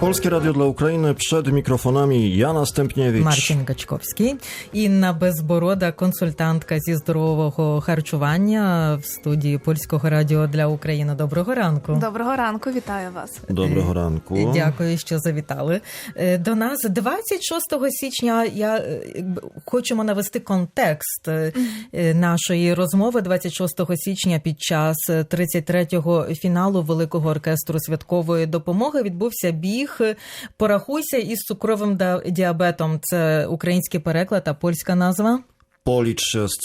Polskie Radio dla Ukrainy przed mikrofonami Jana Stępniewicz. Мартін Гачковський, Інна Безборода, консультантка зі здорового харчування в студії Польського радіо для України. Доброго ранку. Доброго ранку, вітаю вас. Доброго ранку. Дякую, що завітали до нас. 26 січня я хочемо навести контекст е, нашої розмови. 26 січня під час 33-го фіналу Великого оркестру святкової допомоги відбувся біг Порахуйся із цукровим діабетом. Це український переклад, а польська назва. Policz się z.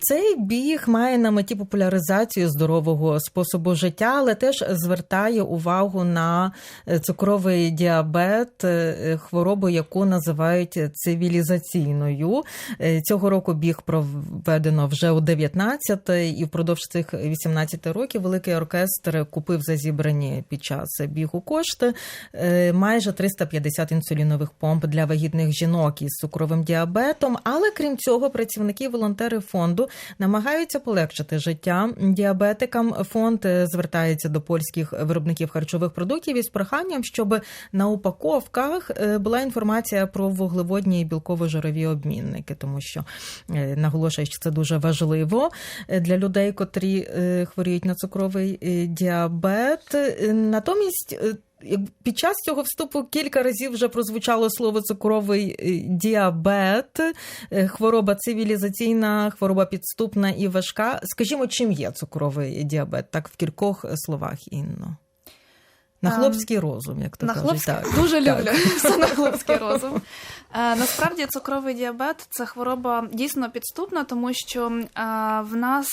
Цей біг має на меті популяризацію здорового способу життя, але теж звертає увагу на е, цукровий діабет, е, хворобу, яку називають цивілізаційною. Е, Цього року біг проведено вже у 19 і впродовж цих 18 років великий оркестр купив за зібрані під час бігу кошти е, майже 350 інсулінових помп для вагітних жінок із цукровим діабетом. Але крім цього, працівники волонтери фонду намагаються полегшити життя діабетикам. Фонд е, звертається до польських виробників харчових продуктів із проханням, щоб на упаковках е, була інформація про вуглеводні і білково-жирові обмінники, тому що е, наголошує, що це дуже важливо для людей, котрі хворіють на цукровий діабет. Натомість. Під час цього вступу кілька разів вже прозвучало слово цукровий е, діабет, е, хвороба цивілізаційна, хвороба підступна і важка. Скажімо, чим є цукровий діабет? Так в кількох словах Інно. На Ем, хлопський розум, як то на кажуть. хлопський Так. дуже Так. люблю все на хлопський розум. Е, насправді цукровий діабет це хвороба дійсно підступна, тому що в нас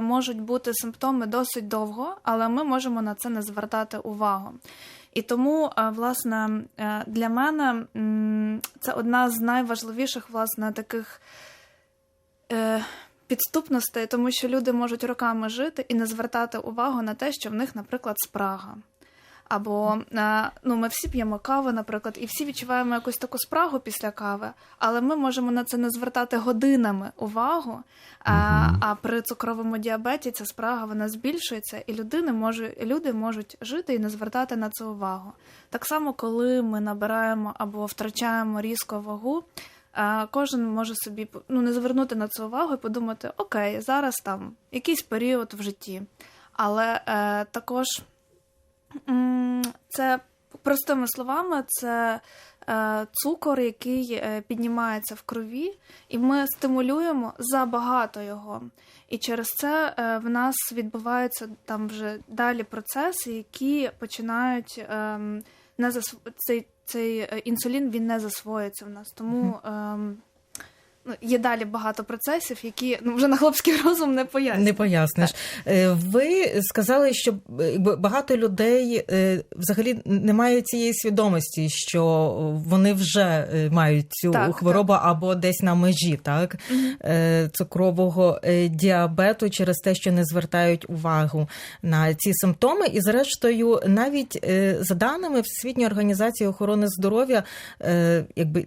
можуть бути симптоми досить довго, але ми можемо на це не звертати увагу. І тому, власне, е, для мене це одна з найважливіших власне таких. Е, Підступностей, тому що люди можуть роками жити і не звертати увагу на те, що в них, наприклад, спрага. Або е, ну, ми всі п'ємо каву, наприклад, і всі відчуваємо якусь таку спрагу після кави, але ми можемо на це не звертати годинами увагу. А, а при цукровому діабеті ця спрага вона збільшується, і людини може, люди можуть жити і не звертати на це увагу. Так само, коли ми набираємо або втрачаємо різко вагу, е, кожен може собі ну, не звернути на це увагу і подумати: окей, зараз там якийсь період в житті. Але е, також Це простими словами, це е, цукор, який е, піднімається в крові, і ми стимулюємо забагато його. І через це е, в нас відбуваються там вже далі процеси, які починають ем, не засв... цей, цей інсулін він не засвоюється в нас. Тому ем, ну, є далі багато процесів, які ну, вже на хлопський розум не пояснюють. Не поясниш. Е, Ви сказали, що е, багато людей е, взагалі не мають цієї свідомості, що вони вже мають цю Так, хворобу або десь на межі, так цукрового діабету через те, що не звертають увагу на ці симптоми. І зрештою, навіть за даними Всесвітньої організації охорони здоров'я, якби.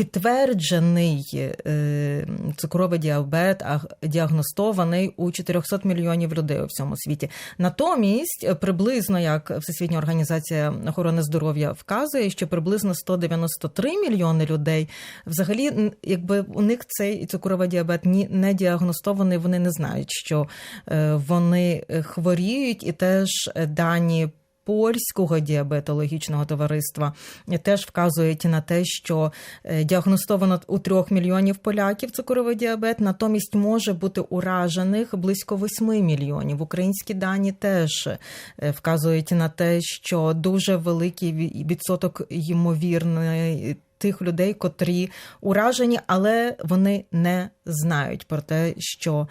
Підтверджений е, цукровий діабет діагностований у 400 мільйонів людей у всьому світі. Натомість, е, приблизно як Всесвітня організація охорони здоров'я вказує, що приблизно 193 мільйони людей взагалі, якби у них цей цукровий діабет ні не діагностований, вони не знають, що е, вони хворіють, і теж дані. Польського діабетологічного товариства теж вказують на те, що е, діагностовано у трьох мільйонів поляків цукровий діабет, натомість може бути уражених близько 8 мільйонів. Українські дані теж е, вказують на те, що дуже великий відсоток ймовірної. Тих людей, котрі уражені, але вони не знають про те, що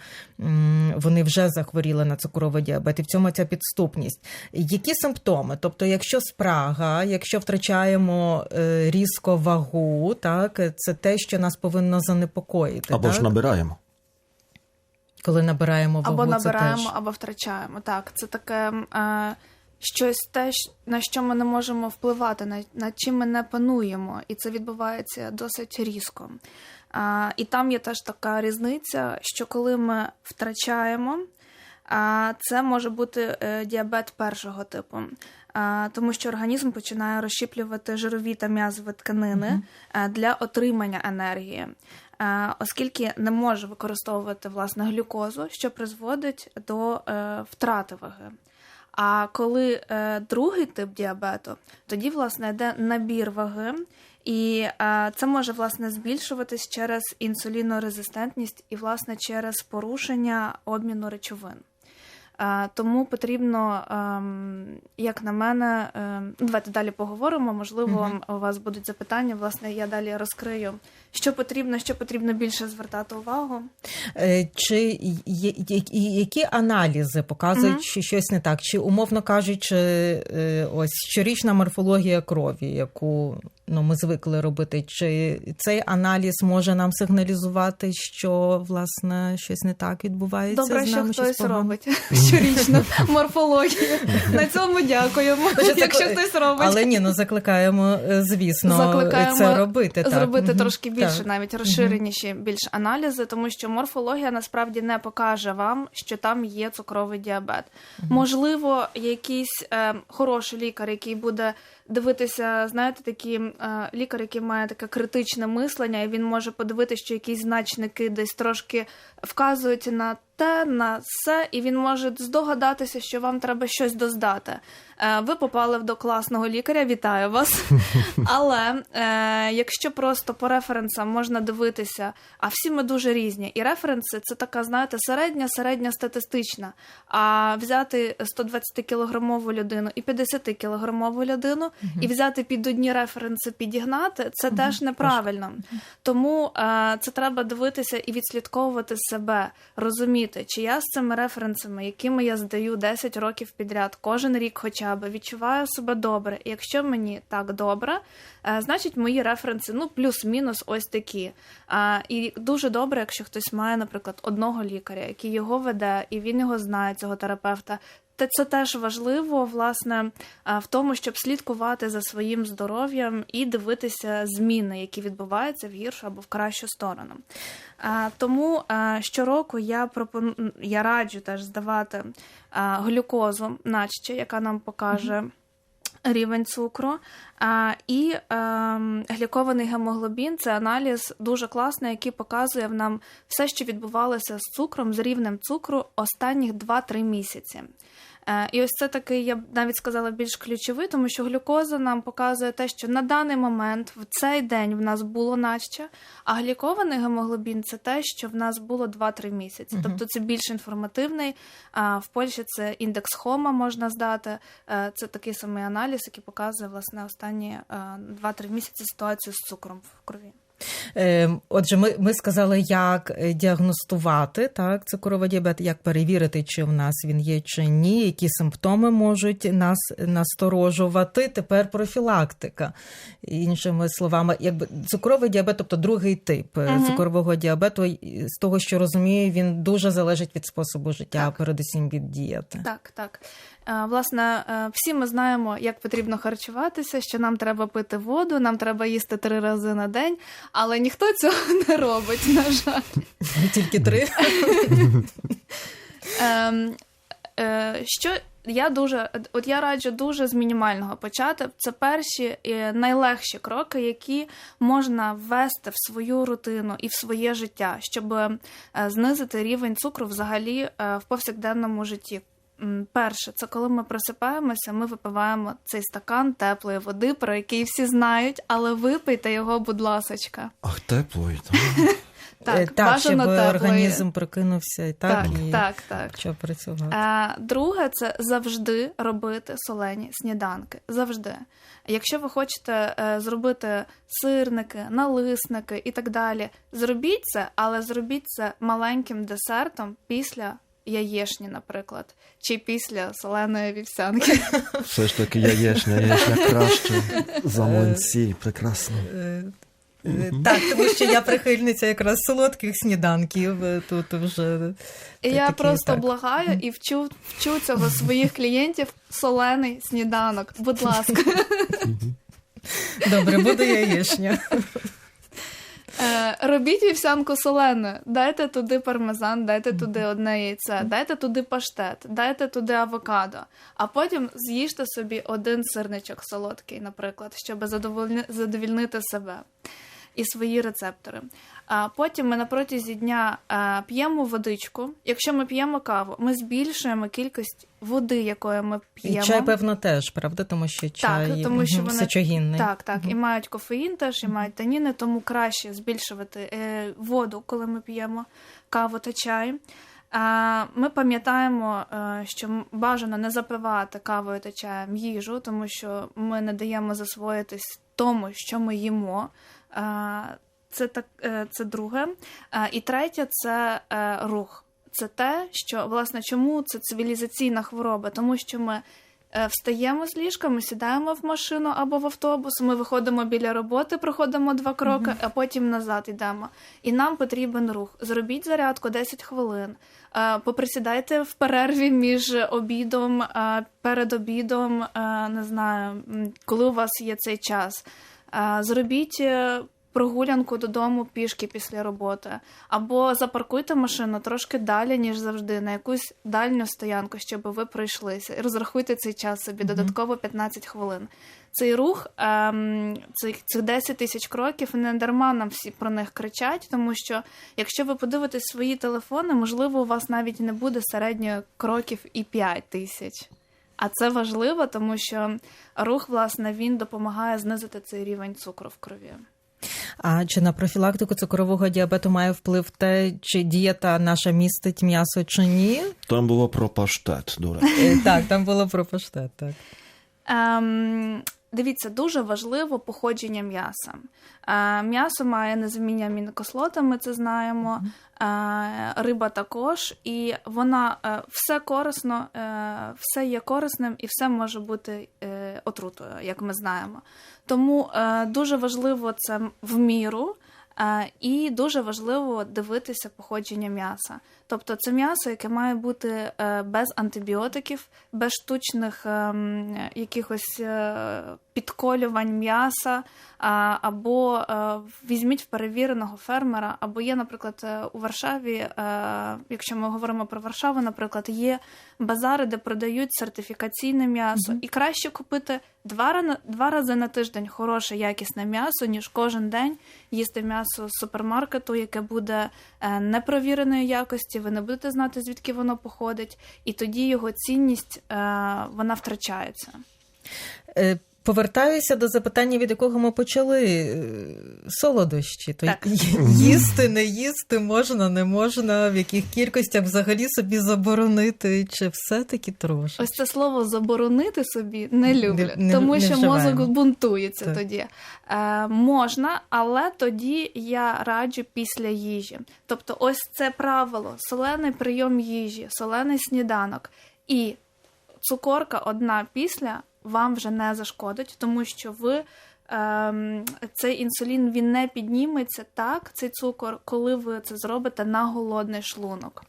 вони вже захворіли на цукровий діабет, і в цьому ця підступність. Які симптоми? Тобто, якщо спрага, якщо втрачаємо е, різко вагу, так це те, що нас повинно занепокоїти. Або так? ж набираємо. коли набираємо вагу, Або це набираємо, теж. або втрачаємо. Так, це таке е, щось те, на що ми не можемо впливати, на, над чим ми не пануємо, і це відбувається досить різко. Е, і там є теж така різниця, що коли ми втрачаємо. А це може бути е, діабет першого типу. Тому що організм починає розщіплювати жирові та м'язові тканини е, для отримання енергії, оскільки не може використовувати власне глюкозу, що призводить до е, втрати ваги. А коли е, другий тип діабету, тоді власне йде набір ваги, і е, це може власне збільшуватись через інсулінорезистентність і власне через порушення обміну речовин. Тому потрібно, ем, як на мене, ем, ну, давайте далі поговоримо. Можливо, у вас будуть запитання. Власне, я далі розкрию, що потрібно, що потрібно більше звертати увагу. Е, Чи які аналізи показують, що щось не так? Чи умовно кажучи, е, ось щорічна морфологія крові, яку ну, ми звикли робити, чи цей аналіз може нам сигналізувати, що власне щось не так відбувається? Добре, з нами, щось хтось погано? робить щорічну морфологію. На цьому дякуємо. Якщо закли- хтось робить. Але ні, ну закликаємо, е, звісно, Закликаємо це робити. Так. зробити трошки більше, Так. навіть розширеніші більш аналізи, тому що морфологія насправді не покаже вам, що там є цукровий діабет. Можливо, якийсь е, хороший лікар, який буде дивитися, знаєте, такі е, лікар, який має таке критичне мислення, і він може подивитися, що якісь значники десь трошки вказують на те, на все, і він може здогадатися, що вам треба щось доздати. Е, ви попали до класного лікаря, вітаю вас. Але е, якщо просто по референсам можна дивитися, а всі ми дуже різні. І референси це така, знаєте, середня, середня статистична. А взяти 120-кілограмову людину і 50-кілограмову людину, і взяти під одні референси, підігнати, це теж неправильно. Тому е, це треба дивитися і відслідковувати себе, розуміти, чи я з цими референсами, якими я здаю 10 років підряд, кожен рік хоча б відчуваю себе добре. І якщо мені так добре, е, значить мої референси ну плюс-мінус ось такі. Е, і дуже добре, якщо хтось має, наприклад, одного лікаря, який його веде, і він його знає, цього терапевта. Та це теж важливо, власне, в тому, щоб слідкувати за своїм здоров'ям і дивитися зміни, які відбуваються в гіршу або в кращу сторону. Тому щороку я пропоную, я раджу теж здавати глюкозу, наче, яка нам покаже. Рівень цукру а, і е, глікований гемоглобін це аналіз дуже класний, який показує нам все, що відбувалося з цукром, з рівнем цукру останніх 2-3 місяці. Е, і ось це такий, я б навіть сказала, більш ключовий, тому що глюкоза нам показує те, що на даний момент в цей день в нас було наче, а глікований гемоглобін це те, що в нас було 2-3 місяці. Тобто це більш інформативний. В Польщі це індекс Хома можна здати. Е, Це такий самий аналіз, який показує власне останні е, 2-3 місяці ситуацію з цукром в крові. Е, Отже, ми, ми сказали, як е, діагностувати так, цукровий діабет, як перевірити, чи в нас він є чи ні, які симптоми можуть нас насторожувати. Тепер профілактика. Іншими словами, якби цукровий діабет, тобто другий тип Мгм. цукрового діабету, з того, що розумію, він дуже залежить від способу життя, Так. передусім від дієти. Так, так. Е, Власне, е, всі ми знаємо, як потрібно харчуватися, що нам треба пити воду, нам треба їсти три рази на день, але ніхто цього не робить, на жаль. Тільки три. Ем, е, Що я дуже, от я раджу дуже з мінімального почати. Це перші і найлегші кроки, які можна ввести в свою рутину і в своє життя, щоб знизити рівень цукру взагалі в повсякденному житті. Перше, це коли ми просипаємося, ми випиваємо цей стакан теплої води, про який всі знають, але випийте його, будь ласочка. Ах, теплої. так. Е, Так, так щоб теплої. організм прокинувся і так, Так, і так, так. почав працювати. Е, Друге, це завжди робити солені сніданки. Завжди. Якщо ви хочете е, зробити сирники, налисники і так далі, зробіть це, але зробіть це маленьким десертом після яєшні, наприклад, чи після соленої вівсянки. Все ж таки яєчня, яєчня краще за млинці, прекрасно. Е, е, Так, тому що я прихильниця якраз солодких сніданків. е, Тут вже я такі, просто так. благаю і вчу, вчу цього своїх клієнтів солений сніданок. Будь ласка. добре, буде яєчня. Е, робіть вівсянку солену, дайте туди пармезан, дайте туди одне яйце, дайте туди паштет, дайте туди авокадо, а потім з'їжте собі один сирничок солодкий, наприклад, щоб задовольнити себе і свої рецептори. А потім ми на протязі дня е, п'ємо водичку. Якщо ми п'ємо каву, ми збільшуємо кількість води, якою ми І п'ємо. чай, певно, теж, правда? Тому що чай тому що вони- сечогінний. Так, так, і мають кофеїн теж, і мають таніни, тому краще збільшувати е, воду, коли ми п'ємо каву та чай. Ми пам'ятаємо, е, що бажано не запивати кавою та чаєм їжу, тому що ми не даємо засвоїтись тому, що ми їмо. Це так, е, це друге. І третє це е, рух. Це те, що власне чому це цивілізаційна хвороба, тому що ми Е, Встаємо з ліжка, ми сідаємо в машину або в автобус, ми виходимо біля роботи, проходимо два кроки, а потім назад йдемо. І нам потрібен рух. Зробіть зарядку 10 хвилин. Поприсідайте в перерві між обідом, перед обідом, не знаю, коли у вас є цей час. Зробіть. е, Прогулянку додому пішки після роботи, або запаркуйте машину трошки далі, ніж завжди, на якусь дальню стоянку, щоб ви пройшлися. І розрахуйте цей час собі додатково 15 хвилин. Цей рух, ем, цих, цих 10 тисяч кроків, не дарма нам всі про них кричать, тому що якщо ви подивитесь свої телефони, можливо, у вас навіть не буде середньо кроків і 5 тисяч. А це важливо, тому що рух, власне, він допомагає знизити цей рівень цукру в крові. А чи на профілактику цукрового діабету має вплив те, чи дієта наша містить м'ясо чи ні? Там було про паштет, до речі. Е, Так, там було про паштет, так. Ем, дивіться, дуже важливо походження м'яса. Е, м'ясо має незаміння амінокислоти, ми це знаємо. Е, риба також, і вона е, все корисно, все є корисним і все може бути отрутою, як ми знаємо. Тому дуже важливо це в міру. І дуже важливо дивитися походження м'яса. Тобто це м'ясо, яке має бути е, без антибіотиків, без штучних ем, якихось е, підколювань м'яса, або е, візьміть в перевіреного фермера, або є, наприклад, у Варшаві, якщо ми говоримо про Варшаву, наприклад, є базари, де продають сертифікаційне м'ясо, і краще купити два, два рази на тиждень хороше якісне м'ясо, ніж кожен день їсти м'ясо з супермаркету, яке буде е, непровіреної якості, ви не будете знати, звідки воно походить, і тоді його цінність е, вона втрачається. Повертаюся до запитання, від якого ми почали. Е, Солодощі. То Так. їсти, не їсти, можна, не можна, в яких кількостях взагалі собі заборонити, чи все-таки трошки? Ось це слово заборонити собі не люблю, Не- не- тому не що вживаємо. мозок бунтується Так. тоді. Е, можна, але тоді я раджу після їжі. Тобто, ось це правило: солений прийом їжі, солений сніданок і цукорка одна після вам вже не зашкодить, тому що ви. Ем, цей інсулін він не підніметься так, цей цукор, коли ви це зробите на голодний шлунок.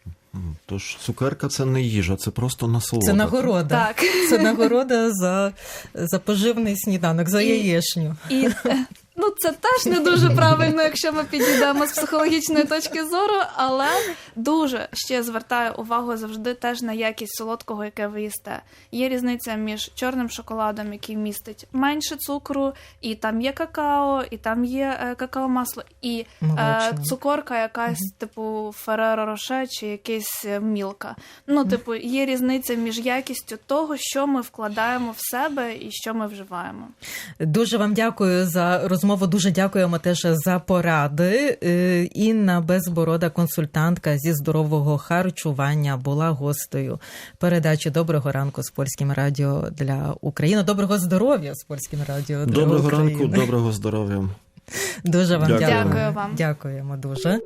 Тож цукерка це не їжа, це просто насолода. Це нагорода. Так. Це нагорода за, за поживний сніданок, за І- яєшню. І е, ну це теж не дуже правильно, якщо ми підійдемо з психологічної точки зору, але дуже ще звертаю увагу завжди теж на якість солодкого, яке ви їсте. Є різниця між чорним шоколадом, який містить менше цукру, і там є какао, і там є е, какао-масло, і е, цукорка якась, типу Фереро Роше чи якийсь е, мілка. Ну, типу, є різниця між якістю того, що ми вкладаємо в себе і що ми вживаємо. Дуже вам дякую за розмову. Дуже дякуємо теж за поради. Е, Інна Безборода, консультантка зі здорового харчування, була гостею передачі Доброго ранку з польським радіо для України. Доброго здоров'я з польським радіо для Доброго України. ранку, доброго здоров'я. Дуже вам Дякую. дякую. Дякую вам. Дякуємо дуже.